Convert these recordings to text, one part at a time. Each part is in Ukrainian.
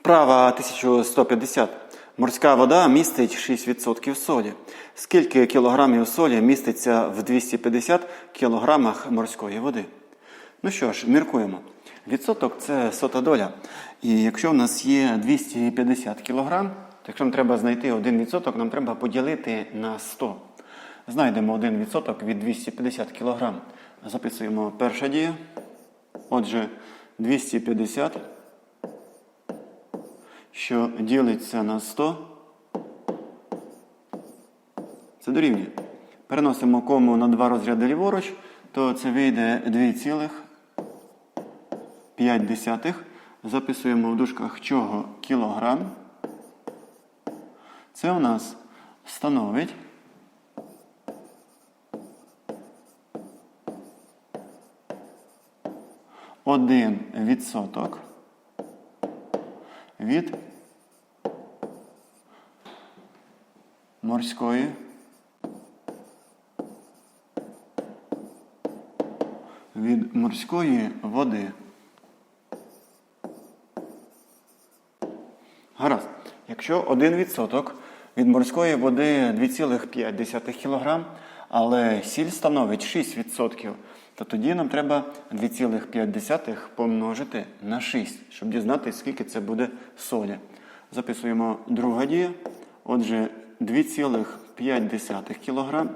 Вправа 1150. Морська вода містить 6% солі. Скільки кілограмів солі міститься в 250 кілограмах морської води? Ну що ж, міркуємо. Відсоток це сота доля. І якщо в нас є 250 кілограм, то якщо нам треба знайти 1%, нам треба поділити на 100. Знайдемо 1% від 250 кілограм. Записуємо перша дія. Отже, 250 що ділиться на 100, це дорівнює. Переносимо кому на два розряди ліворуч, то це вийде 2,5. Записуємо в дужках чого кілограм. Це у нас становить один відсоток від морської від морської води. Гаразд. Якщо 1% від морської води 2,5 кг, але сіль становить 6%, то тоді нам треба 2,5 помножити на 6, щоб дізнатися, скільки це буде солі. Записуємо друга дія. Отже, 2,5 кг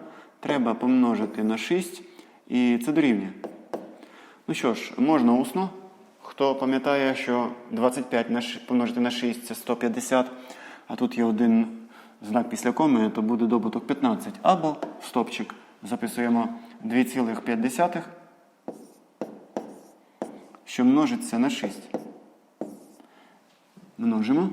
треба помножити на 6, і це дорівнює. Ну що ж, можна усно. Хто пам'ятає, що 25 помножити на 6 це 150, а тут є один знак після коми, то буде добуток 15. Або стопчик. Записуємо 2,5, що множиться на 6. Множимо.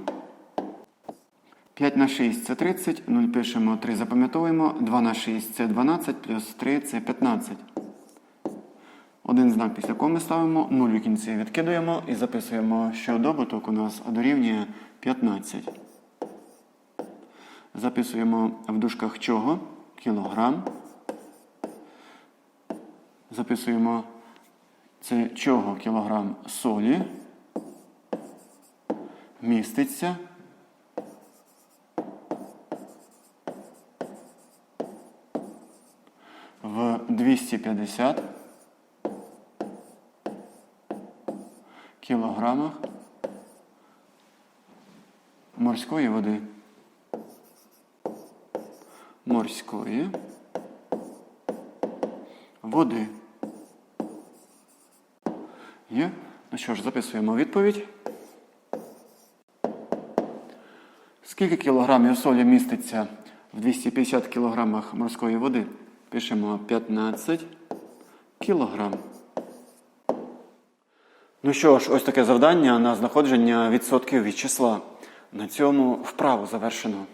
5 на 6 це 30, 0 пишемо, 3 запам'ятовуємо, 2 на 6 це 12, плюс 3 це 15. Один знак після коми ставимо, 0 у кінці відкидуємо і записуємо, що добуток у нас дорівнює 15. Записуємо в дужках чого? Кілограм. Записуємо це чого кілограм солі. Міститься. В 250 кілограмах морської води. Морської води. Є? Ну що ж, записуємо відповідь. Скільки кілограмів солі міститься в 250 кілограмах морської води? Пишемо 15 кілограм. Ну що ж, ось таке завдання на знаходження відсотків від числа. На цьому вправу завершено.